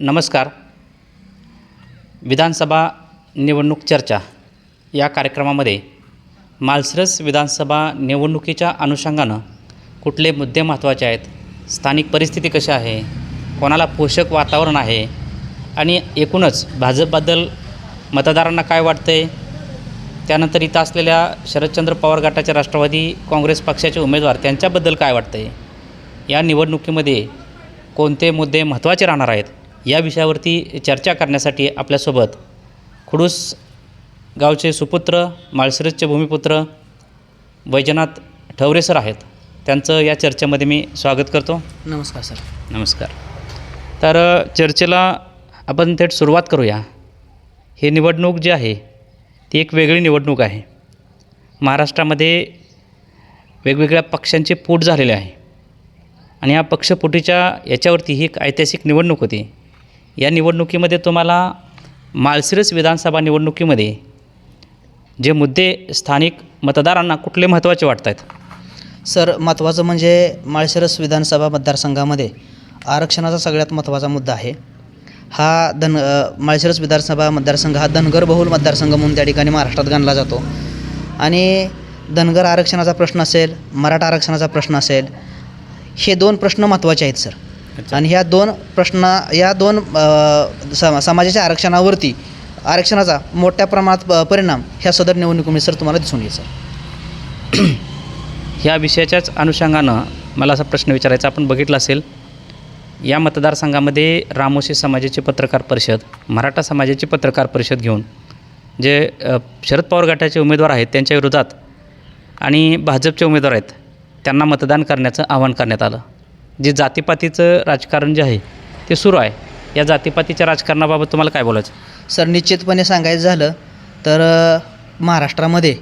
नमस्कार. विधानसभा निवडणूक चर्चा. या कार्यक्रमामध्ये मालसरस विधानसभा निवडणुकीच्या अनुषंगानं कुठले मुद्दे महत्त्वाचे आहेत? स्थानिक परिस्थिती कशी आहे? कोणाला पोषक वातावरण आहे? आणि एकूणच भाजपबद्दल मतदारांना काय वाटतंय? त्यानंतर इथं असलेल्या शरदचंद्र पवार गटाचे राष्ट्रवादी काँग्रेस पक्षाचे उमेदवार त्यांच्याबद्दल काय वाटतंय? या निवडणुकीमध्ये कोणते मुद्दे महत्त्वाचे राहणार आहेत? या विषयावरती चर्चा करण्यासाठी आपल्यासोबत खुडूस गावचे सुपुत्र माळशिरसचे भूमिपुत्र वैजनाथ ठवरे सर आहेत. त्यांचं या चर्चेमध्ये मी स्वागत करतो. नमस्कार सर. नमस्कार. तर चर्चेला आपण थेट सुरुवात करूया. ही निवडणूक जी आहे ती एक वेगळी निवडणूक आहे. महाराष्ट्रामध्ये वेगवेगळ्या पक्षांचे फूट झालेले आहे. आणि या पक्षफुटीच्या याच्यावरती ही एक ऐतिहासिक निवडणूक होती. या निवडणुकीमध्ये तुम्हाला माळशिरस विधानसभा निवडणुकीमध्ये जे मुद्दे स्थानिक मतदारांना कुठले महत्त्वाचे वाटत आहेत सर महत्त्वाचं म्हणजे माळशिरस विधानसभा मतदारसंघामध्ये आरक्षणाचा सगळ्यात महत्त्वाचा मुद्दा आहे. हा धन माळशिरस विधानसभा मतदारसंघ हा धनगर बहुल मतदारसंघ म्हणून त्या ठिकाणी महाराष्ट्रात गणला जातो. आणि धनगर आरक्षणाचा प्रश्न असेल मराठा आरक्षणाचा प्रश्न असेल हे दोन प्रश्न महत्त्वाचे आहेत सर. आणि ह्या दोन प्रश्न या दोन सम समाजाच्या आरक्षणावरती आरक्षणाचा मोठ्या प्रमाणात परिणाम ह्या सदर निवडणुकीमध्ये सर तुम्हाला दिसून येईल सर. ह्या विषयाच्याच अनुषंगानं मला असा प्रश्न विचारायचा आपण बघितलं असेल या मतदारसंघामध्ये रामोशी समाजाची पत्रकार परिषद मराठा समाजाची पत्रकार परिषद घेऊन जे शरद पवार गटाचे उमेदवार आहेत त्यांच्या विरोधात आणि भाजपचे उमेदवार आहेत त्यांना मतदान करण्याचं आवाहन करण्यात आलं. जे जातीपातीचं राजकारण जे आहे ते सुरू आहे. या जातीपातीच्या राजकारणाबाबत तुम्हाला काय बोलायचं? सर निश्चितपणे सांगायचं झालं तर महाराष्ट्रामध्ये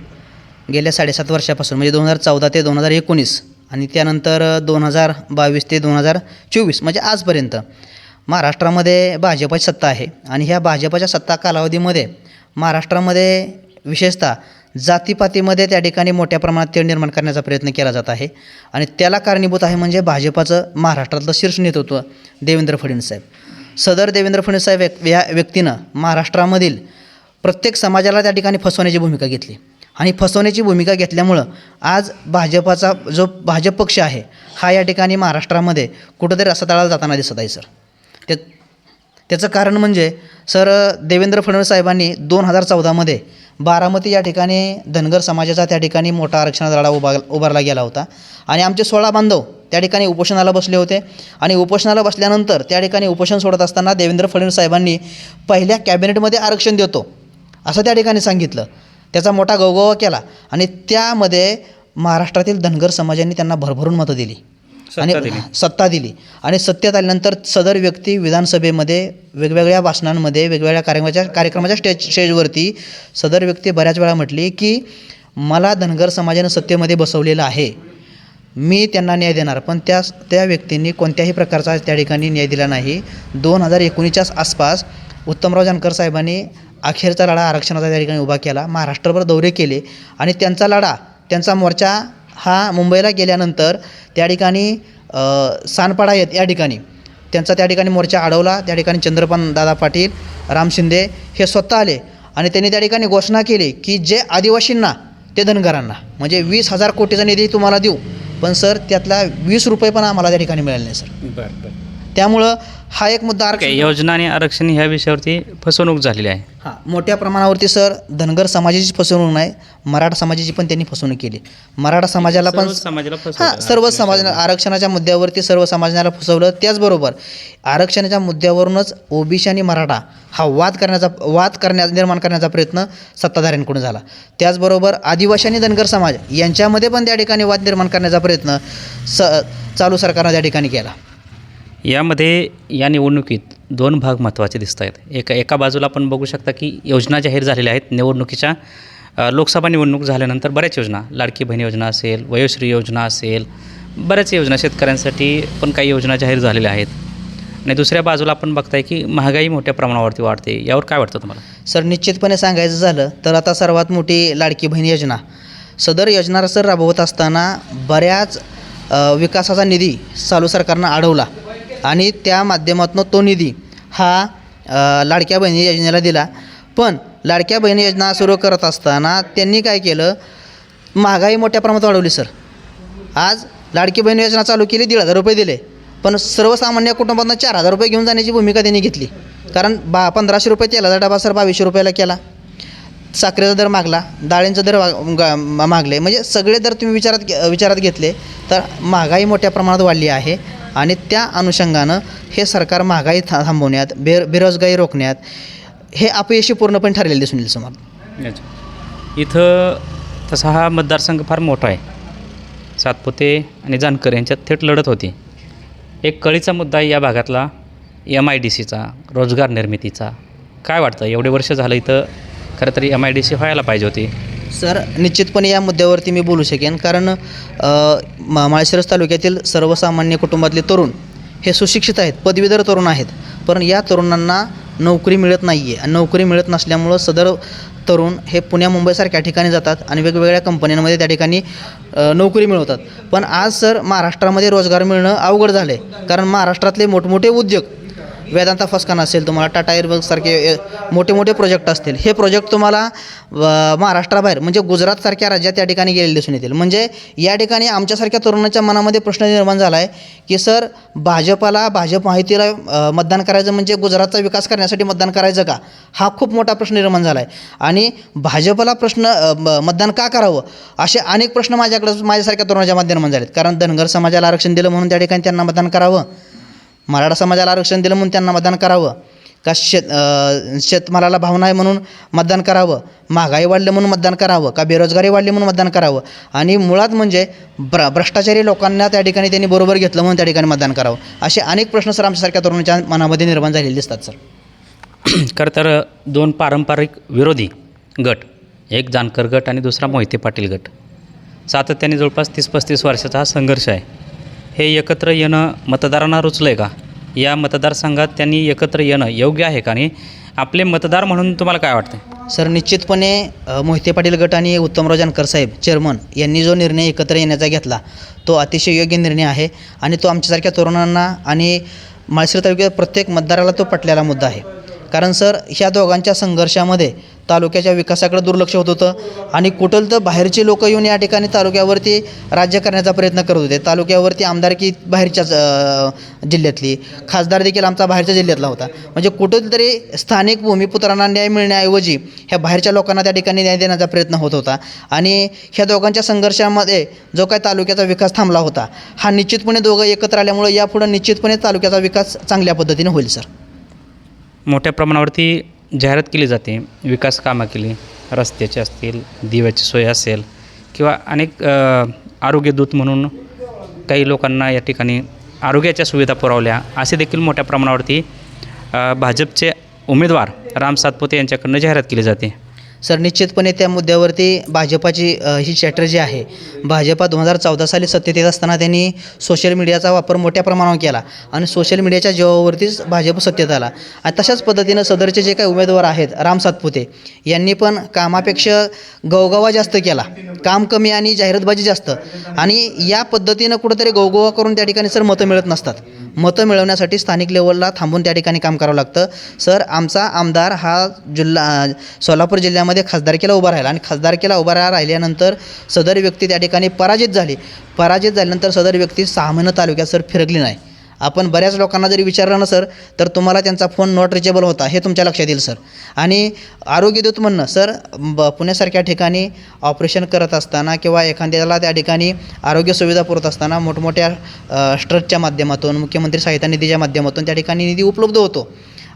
गेल्या साडेसात वर्षापासून म्हणजे दोन हजार चौदा ते दोन हजार एकोणीस आणि त्यानंतर दोन हजार बावीस ते दोन हजार चोवीस म्हणजे आजपर्यंत महाराष्ट्रामध्ये भाजपाची सत्ता आहे. आणि ह्या भाजपाच्या सत्ता कालावधीमध्ये महाराष्ट्रामध्ये विशेषतः जातीपातीमध्ये त्या ठिकाणी मोठ्या प्रमाणात तेढ निर्माण करण्याचा प्रयत्न केला जात आहे. आणि त्याला कारणीभूत आहे म्हणजे भाजपाचं महाराष्ट्रातलं शीर्ष नेतृत्व देवेंद्र फडणवीस साहेब. सदर देवेंद्र फडणवीस साहेब या व्यक्तीनं महाराष्ट्रामधील प्रत्येक समाजाला त्या ठिकाणी फसवण्याची भूमिका घेतली. आणि फसवण्याची भूमिका घेतल्यामुळं आज भाजपाचा जो भाजप पक्ष आहे हा या ठिकाणी महाराष्ट्रामध्ये कुठंतरी रसातळाला जाताना दिसत आहे सर. ते त्याचं कारण म्हणजे सर देवेंद्र फडणवीस साहेबांनी दोन हजार चौदामध्ये बारामती या ठिकाणी धनगर समाजाचा त्या ठिकाणी मोठा आरक्षणाचा लढा उभा उभारला गेला होता. आणि आमचे सोळा बांधव त्या ठिकाणी उपोषणाला बसले होते. आणि उपोषणाला बसल्यानंतर त्या ठिकाणी उपोषण सोडत असताना देवेंद्र फडणवीस साहेबांनी पहिल्या कॅबिनेटमध्ये आरक्षण देतो असं त्या ठिकाणी सांगितलं. त्याचा मोठा गवगवा केला. आणि त्यामध्ये महाराष्ट्रातील धनगर समाजांनी त्यांना भरभरून मतं दिली. आणि सत्ता दिली. आणि सत्तेत आल्यानंतर सदर व्यक्ती विधानसभेमध्ये वेगवेगळ्या भाषणांमध्ये वेगवेगळ्या कार्यक्रमाच्या कार्यक्रमाच्या स्टेज स्टेजवरती सदर व्यक्ती बऱ्याच वेळा म्हटली की मला धनगर समाजानं सत्तेमध्ये बसवलेलं आहे. मी त्यांना न्याय देणार पण त्या त्या व्यक्तींनी कोणत्याही प्रकारचा त्या ठिकाणी न्याय दिला नाही. दोन हजार एकोणीसच्या आसपास उत्तमराव जानकर साहेबांनी अखेरचा लढा आरक्षणाचा त्या ठिकाणी उभा केला. महाराष्ट्रभर दौरे केले आणि त्यांचा लढा त्यांचा मोर्चा हा मुंबईला गेल्यानंतर त्या ठिकाणी सानपाडा येत या ठिकाणी. त्यांचा त्या ठिकाणी मोर्चा अडवला. त्या ठिकाणी चंद्रपान दादा पाटील राम शिंदे हे स्वतः आले आणि त्यांनी त्या ठिकाणी घोषणा केली की जे आदिवासींना ते धनगरांना. म्हणजे वीस हजार कोटीचा निधी तुम्हाला देऊ. पण सर त्यातला वीस रुपये पण आम्हाला त्या ठिकाणी मिळाले नाही सर. बरं बरं. त्यामुळं हा एक मुद्दा ओके आरक्षण योजना आणि आरक्षण ह्या विषयावरती फसवणूक झालेली आहे. हां मोठ्या प्रमाणावरती सर धनगर समाजाची फसवणूक नाही मराठा समाजाची पण त्यांनी फसवणूक केली. मराठा समाजाला पण सर्वच समाजाला हां. सर्व समाज आरक्षणाच्या मुद्द्यावरती सर्व समाजाला फसवलं त्याचबरोबर आरक्षणाच्या मुद्द्यावरूनच ओबीसी आणि मराठा हा वाद करण्याचा वाद करण्या निर्माण करण्याचा प्रयत्न सत्ताधाऱ्यांकडून झाला. त्याचबरोबर आदिवासी आणि धनगर समाज यांच्यामध्ये पण त्या ठिकाणी वाद निर्माण करण्याचा प्रयत्न स चालू सरकारनं त्या ठिकाणी केला. यामध्ये या निवडणुकीत दोन भाग महत्त्वाचे दिसत आहेत. एका एका बाजूला आपण बघू शकता की योजना जाहीर झालेल्या आहेत. निवडणुकीच्या लोकसभा निवडणूक झाल्यानंतर बऱ्याच योजना लाडकी बहीण योजना असेल वयोश्री योजना असेल बऱ्याच योजना शेतकऱ्यांसाठी पण काही योजना जाहीर झालेल्या आहेत. आणि दुसऱ्या बाजूला आपण बघताय की महागाई मोठ्या प्रमाणावरती वाढते. यावर काय वाटतं तुम्हाला? सर निश्चितपणे सांगायचं झालं तर आता सर्वात मोठी लाडकी बहीण योजना. सदर योजना सर राबवत असताना बऱ्याच अ, विकासाचा निधी चालू सरकारनं अडवला. आणि त्या माध्यमातून तो निधी हा लाडक्या बहिणी योजनेला दिला. पण लाडक्या बहिणी योजना सुरू करत असताना त्यांनी काय केलं? महागाई मोठ्या प्रमाणात वाढवली सर. आज लाडकी बहीण योजना चालू केली दीड हजार रुपये दिले. पण सर्वसामान्य कुटुंबांना चार हजार रुपये घेऊन जाण्याची भूमिका त्यांनी घेतली. कारण बा पंधराशे रुपये तेलाचा डबा सर बावीसशे रुपयाला केला. साखरेचा दर मागला डाळींचा दर वा- गा- मागले. म्हणजे सगळे दर तुम्ही विचारात विचारात घेतले तर महागाई मोठ्या प्रमाणात वाढली आहे. आणि त्या अनुषंगानं हे सरकार महागाई था थांबवण्यात बे बेरोजगारी रोखण्यात हे अपयशी पूर्णपणे ठरलेले दिसून येईल समोर. इथं तसा हा मतदारसंघ फार मोठा आहे. सातपुते आणि जानकर यांच्यात थेट लढत होती. एक कळीचा मुद्दा आहे या भागातला एम आय डी सीचा रोजगार निर्मितीचा. काय वाटतं? एवढे वर्ष झालं इथं खरं तरी एम आय डी सी व्हायला पाहिजे होती. सर निश्चितपणे या मुद्द्यावरती मी बोलू शकेन. कारण मा माळशिरस तालुक्यातील सर्वसामान्य कुटुंबातले तरुण हे सुशिक्षित आहेत पदवीधर तरुण आहेत. पण या तरुणांना नोकरी मिळत नाही आहे नोकरी मिळत नसल्यामुळं सदर तरुण हे पुण्या मुंबईसारख्या ठिकाणी जातात आणि वेगवेगळ्या कंपन्यांमध्ये त्या ठिकाणी नोकरी मिळवतात. पण आज सर महाराष्ट्रामध्ये रोजगार मिळणं अवघड झालं आहे कारण महाराष्ट्रातले मोठमोठे उद्योग वेदांता फस्कान असेल तुम्हाला टाटा एअरबगसारखे मोठे मोठे प्रोजेक्ट असतील. हे प्रोजेक्ट तुम्हाला महाराष्ट्राबाहेर म्हणजे गुजरातसारख्या राज्यात त्या ठिकाणी गेलेले दिसून येतील. म्हणजे या ठिकाणी आमच्यासारख्या तरुणाच्या मनामध्ये प्रश्न निर्माण झाला आहे की सर भाजपाला भाजप माहितीला मतदान करायचं म्हणजे गुजरातचा विकास करण्यासाठी मतदान करायचं का? हा खूप मोठा प्रश्न निर्माण झाला आहे आणि भाजपला प्रश्न म- मतदान का करावं? असे अनेक प्रश्न माझ्याकडं माझ्यासारख्या तरुणाच्या माध्यमात निर्माण झालेत. कारण धनगर समाजाला आरक्षण दिलं म्हणून त्या ठिकाणी त्यांना मतदान करावं. मराठा समाजाला आरक्षण दिलं म्हणून त्यांना मतदान करावं. का शेत शेतमालाला भाव नाही म्हणून मतदान करावं? महागाई वाढली म्हणून मतदान करावं? का बेरोजगारी वाढली म्हणून मतदान करावं? आणि मुळात म्हणजे भ्र भ्रष्टाचारी लोकांना त्या ठिकाणी त्यांनी बरोबर घेतलं म्हणून त्या ठिकाणी मतदान करावं. असे अनेक प्रश्न सर आमच्यासारख्या तरुणांच्या मनामध्ये निर्माण झालेले दिसतात सर. खरं तर दोन पारंपरिक विरोधी गट एक जानकर गट आणि दुसरा मोहिते पाटील गट. सातत्याने जवळपास तीस पस्तीस वर्षाचा हा संघर्ष आहे. हे एकत्र येणं मतदारांना रुचलं आहे का? या मतदारसंघात त्यांनी एकत्र येणं योग्य आहे का? आणि आपले मतदार म्हणून तुम्हाला काय वाटतं सर निश्चितपणे मोहिते पाटील गट आणि उत्तमराव जानकर साहेब चेअरमन यांनी जो निर्णय एकत्र येण्याचा घेतला तो अतिशय योग्य निर्णय आहे आणि तो आमच्यासारख्या तरुणांना आणि माळशिर तालुक्यात प्रत्येक मतदाराला तो पटलेला मुद्दा आहे. कारण सर ह्या दोघांच्या संघर्षामध्ये तालुक्याच्या विकासाकडे दुर्लक्ष होत होतं. आणि कुठं तर बाहेरचे लोक येऊन या ठिकाणी तालुक्यावरती राज्य करण्याचा प्रयत्न करत होते. तालुक्यावरती आमदारकी बाहेरच्याच जिल्ह्यातली. खासदार देखील आमचा बाहेरच्या जिल्ह्यातला होता. म्हणजे कुठं तरी स्थानिक भूमिपुत्रांना न्याय मिळण्याऐवजी ह्या बाहेरच्या लोकांना त्या ठिकाणी न्याय देण्याचा प्रयत्न होत होता. आणि ह्या दोघांच्या संघर्षामध्ये जो काय तालुक्याचा विकास थांबला होता हा निश्चितपणे दोघं एकत्र आल्यामुळे यापुढं निश्चितपणे तालुक्याचा विकास चांगल्या पद्धतीने होईल सर. मोठ्या प्रमाणावरती जाहिरात केली जाते विकास कामं केली रस्त्याची असतील दिव्याची सोय असेल किंवा अनेक आरोग्यदूत म्हणून काही लोकांना या ठिकाणी आरोग्याच्या सुविधा पुरवल्या असे देखील मोठ्या प्रमाणावरती भाजपचे उमेदवार राम सातपुते यांच्याकडनं जाहिरात केली जाते. सर निश्चितपणे त्या मुद्द्यावरती भाजपाची ही स्ट्रॅटर्जी आहे. भाजपा दोन हजार चौदा साली सत्तेत येत असताना त्यांनी सोशल मीडियाचा वापर मोठ्या प्रमाणावर केला आणि सोशल मीडियाच्या जीवावरतीच भाजप सत्तेत आला. आणि तशाच पद्धतीनं सदरचे जे काही उमेदवार आहेत राम सातपुते यांनी पण कामापेक्षा गवगवा जास्त केला. काम कमी आणि जाहिरातबाजी जास्त. आणि या पद्धतीनं कुठंतरी गवगवा करून त्या ठिकाणी सर मतं मिळत नसतात. मतं मिळवण्यासाठी स्थानिक लेवलला थांबून त्या ठिकाणी काम करावं लागतं. सर आमचा आमदार हा जिल्हा सोलापूर जिल्ह्यामध्ये खासदारकीला उभा राहिला आणि खासदारकीला उभा रा राहिल्यानंतर सदर व्यक्ती त्या ठिकाणी पराजित झाली. पराजित झाल्यानंतर सदर व्यक्ती सहा महिने तालुक्यात सर फिरकली नाही. आपण बऱ्याच लोकांना जरी विचारलं ना सर तर तुम्हाला त्यांचा फोन नॉट रिचेबल होता. हे तुमच्या लक्षात येईल सर. आणि आरोग्यदूत म्हणणं सर ब पुण्यासारख्या ठिकाणी ऑपरेशन करत असताना किंवा एखाद्याला त्या ठिकाणी आरोग्य सुविधा पुरवत असताना मोठमोठ्या अ, ट्रस्टच्या माध्यमातून मुख्यमंत्री सहायता निधीच्या माध्यमातून त्या ठिकाणी निधी उपलब्ध होतो.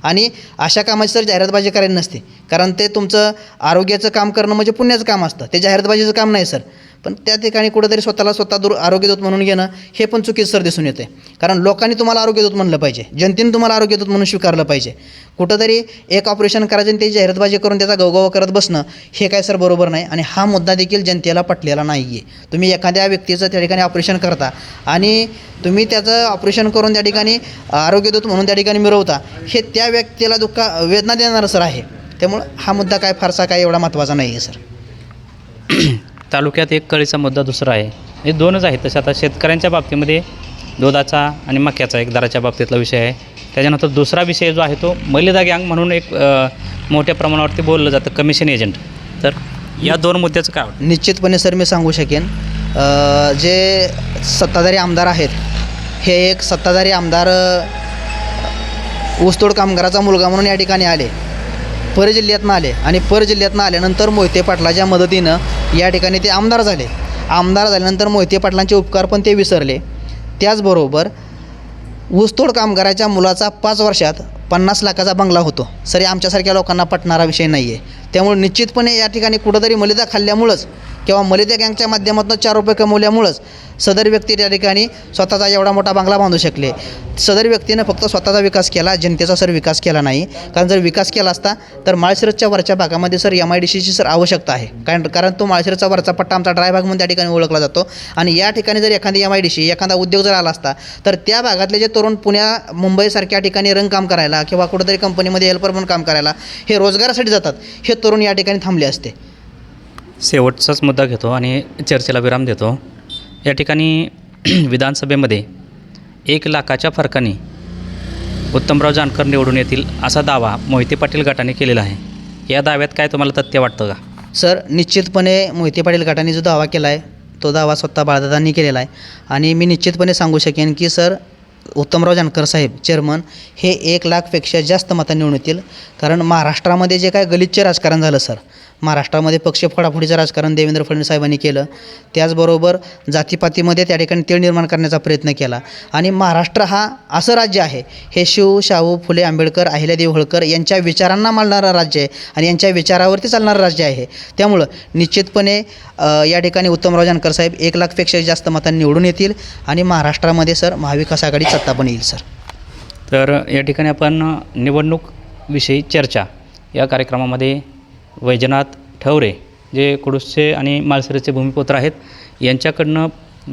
आणि अशा कामाची सर जाहिरातबाजी करायला नसते. कारण ते तुमचं आरोग्याचं काम करणं म्हणजे पुण्याचं काम असतं. ते जाहिरातबाजीचं काम नाही सर. पण त्या ठिकाणी कुठेतरी स्वतःला स्वतः दूर आरोग्यदूत म्हणून घेणं हे पण चुकीचं सर दिसून येते कारण लोकांनी तुम्हाला आरोग्यदूत म्हणलं पाहिजे. जनतेने तुम्हाला आरोग्यदूत म्हणून स्वीकारलं पाहिजे. कुठंतरी एक ऑपरेशन करायचं आणि त्याची जाहिरातबाजी करून त्याचा गवगव करत बसणं हे काय सर बरोबर नाही आणि हा मुद्दा देखील जनतेला पटलेला नाही आहे तुम्ही एखाद्या व्यक्तीचं त्या ठिकाणी ऑपरेशन करता आणि तुम्ही त्याचं ऑपरेशन करून त्या ठिकाणी आरोग्यदूत म्हणून त्या ठिकाणी मिरवता हे त्या व्यक्तीला दुःखा वेदना देणारं सर आहे. त्यामुळं हा मुद्दा काय फारसा काय एवढा महत्त्वाचा नाही आहे सर. तालुक्यात एक कळीचा मुद्दा दुसरा आहे. हे दोनच आहेत. तसे आता शेतकऱ्यांच्या बाबतीमध्ये दुधाचा आणि मक्याचा एक दराच्या बाबतीतला विषय आहे. त्याच्यानंतर दुसरा विषय जो आहे तो मलिदा गँग म्हणून एक मोठ्या प्रमाणावरती बोललं जातं कमिशन एजंट. तर या दोन मुद्द्याचं काय निश्चितपणे सर मी सांगू शकेन. जे सत्ताधारी आमदार आहेत हे एक सत्ताधारी आमदार ऊसतोड कामगाराचा मुलगा म्हणून या ठिकाणी आले. परजिल्ह्यातनं आले आणि परजिल्ह्यातनं आल्यानंतर मोहिते पाटलाच्या मदतीनं या ठिकाणी ते आमदार झाले. आमदार झाल्यानंतर मोहिते पाटलांचे उपकार पण ते विसरले. त्याचबरोबर ऊसतोड कामगाराच्या मुलाचा पाच वर्षात पन्नास लाखाचा बंगला होतो. सर आमच्यासारख्या लोकांना पटणारा विषय नाही आहे त्यामुळे निश्चितपणे या ठिकाणी कुठंतरी मलिदा खाल्ल्यामुळंच किंवा मलिदा गँगच्या माध्यमातून चार रुपये कमवल्यामुळंच सदर व्यक्ती त्या ठिकाणी स्वतःचा एवढा मोठा बांगला बांधू शकले. सदर व्यक्तीनं फक्त स्वतःचा विकास केला जनतेचा सर विकास केला नाही. कारण जर विकास केला असता तर माळशिरसच्या वरच्या भागामध्ये सर एम आय डी सीची सर आवश्यकता आहे. कारण कारण तो माळशिरसचा वरचा पट्टा आमचा ड्राय भाग म्हणून त्या ठिकाणी ओळखला जातो. आणि या ठिकाणी जर एखादी एम आय डी सी एखादा उद्योग जर आला असता तर त्या भागातले जे तरुण पुण्या मुंबईसारख्या ठिकाणी रंगकाम करायला किंवा कुठेतरी कंपनीमध्ये हेल्पर म्हणून काम करायला हे रोजगारासाठी जातात. हे तरुण या ठिकाणी थांबले असते. शेवटचाच मुद्दा घेतो आणि चर्चेला विराम देतो. या ठिकाणी विधानसभेमध्ये एक लाखाच्या फरकाने उत्तमराव जानकर निवडून येतील असा दावा मोहिते पाटील गटाने केलेला आहे. या दाव्यात काय तुम्हाला तथ्य वाटतं का? सर निश्चितपणे मोहिते पाटील गटाने जो दावा केला आहे तो दावा स्वतः बाळदादांनी केलेला आहे. आणि मी निश्चितपणे सांगू शकेन की सर उत्तमराव जानकर साहेब चेअरमन हे एक लाखपेक्षा जास्त मतांनी निवडून येतील. कारण महाराष्ट्रामध्ये जे काय गलिच्छ राजकारण झालं सर महाराष्ट्रामध्ये पक्ष फोडाफोडीचं राजकारण देवेंद्र फडणवीस साहेबांनी केलं. त्याचबरोबर जातीपातीमध्ये त्या ठिकाणी तेळ निर्माण करण्याचा प्रयत्न केला. आणि महाराष्ट्र हा असं राज्य आहे. हे शिव शाहू फुले आंबेडकर अहिल्यादेवी होळकर यांच्या विचारांना मानणारं राज्य आहे आणि यांच्या विचारावरती चालणारं राज्य आहे. त्यामुळं निश्चितपणे या ठिकाणी उत्तमराव जानकर साहेब एक लाखपेक्षा जास्त मतांनी निवडून येतील आणि महाराष्ट्रामध्ये सर महाविकास आघाडी सत्ता पण येईल सर. तर या ठिकाणी आपण निवडणूक विषयी चर्चा या कार्यक्रमामध्ये वैजनाथ ठवरे जे कुडूसचे आणि माळसरेचे भूमिपुत्र आहेत यांच्याकडनं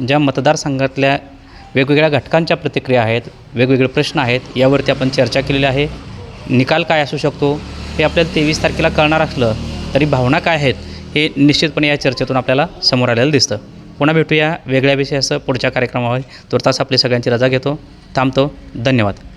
ज्या मतदारसंघातल्या वेगवेगळ्या घटकांच्या प्रतिक्रिया आहेत वेगवेगळे प्रश्न आहेत यावरती आपण चर्चा केलेली आहे. निकाल काय असू शकतो हे आपल्याला तेवीस तारखेला कळणार असलं तरी भावना काय आहेत हे निश्चितपणे या चर्चेतून आपल्याला समोर आलेलं दिसतं. पुन्हा भेटूया वेगळ्या विषयासह पुढच्या कार्यक्रमावर. तुर्तास आपली सगळ्यांची रजा घेतो. थांबतो. धन्यवाद.